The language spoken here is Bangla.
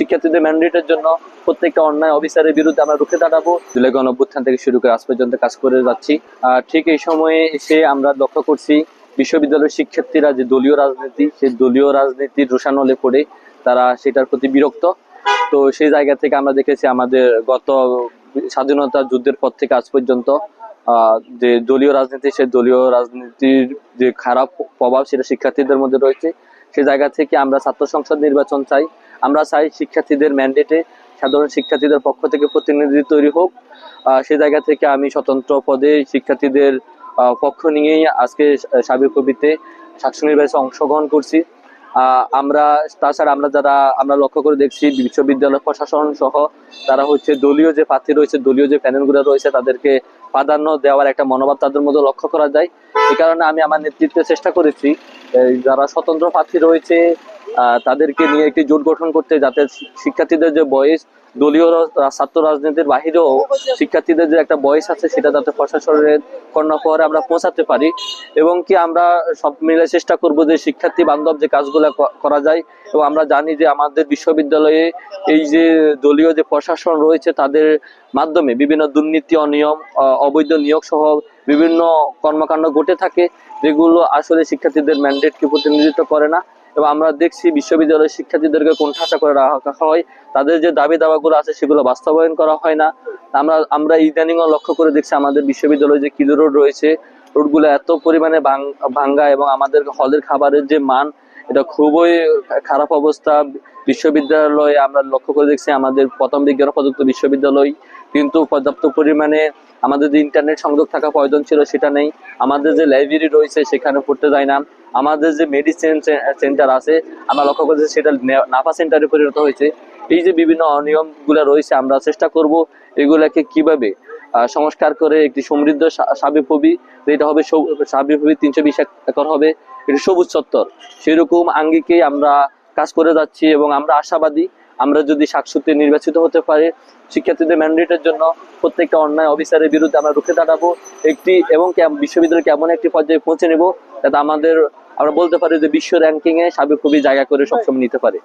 শিক্ষার্থীদের ম্যান্ডেটের জন্য প্রত্যেকটা অন্যায় অফিসারের বিরুদ্ধে আমরা রুখে দাঁড়াবো। জুলাই গণ অভ্যুত্থান থেকে শুরু করে আজ পর্যন্ত কাজ করে যাচ্ছি। আর ঠিক এই সময়ে এসে আমরা লক্ষ্য করছি, বিশ্ববিদ্যালয়ের শিক্ষার্থীরা যে দলীয় রাজনীতি, সেই দলীয় রাজনীতির রোশানলে পড়ে তারা সেটার প্রতি বিরক্ত। তো সেই জায়গা থেকে আমরা দেখেছি আমাদের গত স্বাধীনতা যুদ্ধের পর থেকে আজ পর্যন্ত যে দলীয় রাজনীতি, সেই দলীয় রাজনীতির যে খারাপ প্রভাব, সেটা শিক্ষার্থীদের মধ্যে রয়েছে। সেই জায়গা থেকে আমরা ছাত্র সংসদ নির্বাচন চাই। আমরা চাই শিক্ষার্থীদের ম্যান্ডেটে সাধারণ শিক্ষার্থীদের পক্ষ থেকে প্রতিনিধি তৈরি হোক। সে জায়গা থেকে আমি স্বতন্ত্র পদে শিক্ষার্থীদের পক্ষ নিয়েই আজকে সাবেক কবিতে শাসন নির্বাচনে অংশগ্রহণ করছি। আমরা, তাছাড়া আমরা যারা, আমরা লক্ষ্য করে দেখছি বিশ্ববিদ্যালয় প্রশাসন সহ তারা হচ্ছে দলীয় যে প্রার্থী রয়েছে, দলীয় যে প্যানেলগুলো রয়েছে, তাদেরকে প্রাধান্য দেওয়ার একটা মনোভাব তাদের মধ্যে লক্ষ্য করা যায়। এই কারণে আমি আমার নেতৃত্বে চেষ্টা করেছি যারা স্বতন্ত্র প্রার্থী রয়েছে তাদেরকে নিয়ে একটি জোট গঠন করতে যাতে শিক্ষার্থীদের যে বয়স, দলীয় ছাত্র রাজনীতির বাহিরেও শিক্ষার্থীদের যে একটা বয়স আছে, সেটা যাতে প্রশাসনের কর্ণপরে আমরা পৌঁছাতে পারি এবং কি আমরা সব মিলে চেষ্টা করব যে শিক্ষার্থী বান্ধব যে কাজগুলো করা যায় এবং আমরা জানি যে আমাদের বিশ্ববিদ্যালয়ে এই যে দলীয় যে প্রশাসন রয়েছে, তাদের মাধ্যমে বিভিন্ন দুর্নীতি, অনিয়ম অবৈধ নিয়োগ সহ বিভিন্ন কর্মকাণ্ড ঘটে থাকে, যেগুলো আসলে শিক্ষার্থীদের ম্যান্ডেটকে প্রতিনিধিত্ব করে না। এবং আমরা দেখছি বিশ্ববিদ্যালয়ের শিক্ষার্থীদেরকে কোণঠাসা করে রাখা হয়, তাদের যে দাবি দাওয়াগুলো আছে সেগুলো বাস্তবায়ন করা হয় না। আমরা আমরা ইদানিংও লক্ষ্য করে দেখছি আমাদের বিশ্ববিদ্যালয়ে যে কিলো রোড রয়েছে, রোডগুলো এত পরিমাণে ভাঙ্গা এবং আমাদের হলের খাবারের যে মান, এটা খুবই খারাপ অবস্থা। বিশ্ববিদ্যালয়ে আমরা লক্ষ্য করে দেখছি আমাদের প্রথম বিজ্ঞান প্রযুক্ত বিশ্ববিদ্যালয়, কিন্তু পর্যাপ্ত পরিমাণে আমাদের যে ইন্টারনেট সংযোগ থাকা প্রয়োজন ছিল সেটা নেই। আমাদের যে লাইব্রেরি রয়েছে সেখানে পড়তে যায় না। আমাদের যে মেডিসিন সেন্টার আছে, আমরা লক্ষ্য করেছি সেটা নাফা সেন্টারে পরিণত হয়েছে। এই যে বিভিন্ন অনিয়মগুলো রয়েছে, আমরা চেষ্টা করব এগুলাকে কীভাবে সংস্কার করে একটি সমৃদ্ধ সাবিপবি যেটা হবে সাবিপবি তিনশো বিশ একর হবে, এটি সবুজ চত্বর। সেরকম আঙ্গিকেই আমরা কাজ করে যাচ্ছি এবং আমরা আশাবাদী, আমরা যদি শাকসুতে নির্বাচিত হতে পারি, শিক্ষার্থীদের ম্যান্ডেটের জন্য প্রত্যেকটা অন্যায় অফিসারের বিরুদ্ধে আমরা রুখে দাঁড়াবো। একটি এবং বিশ্ববিদ্যালয়কে এমন একটি পর্যায়ে পৌঁছে নেব যাতে আমাদের আমরা বলতে পারি যে বিশ্ব র্যাঙ্কিং এ সাবেক খুবই জায়গা করে সবসময় নিতে পারে।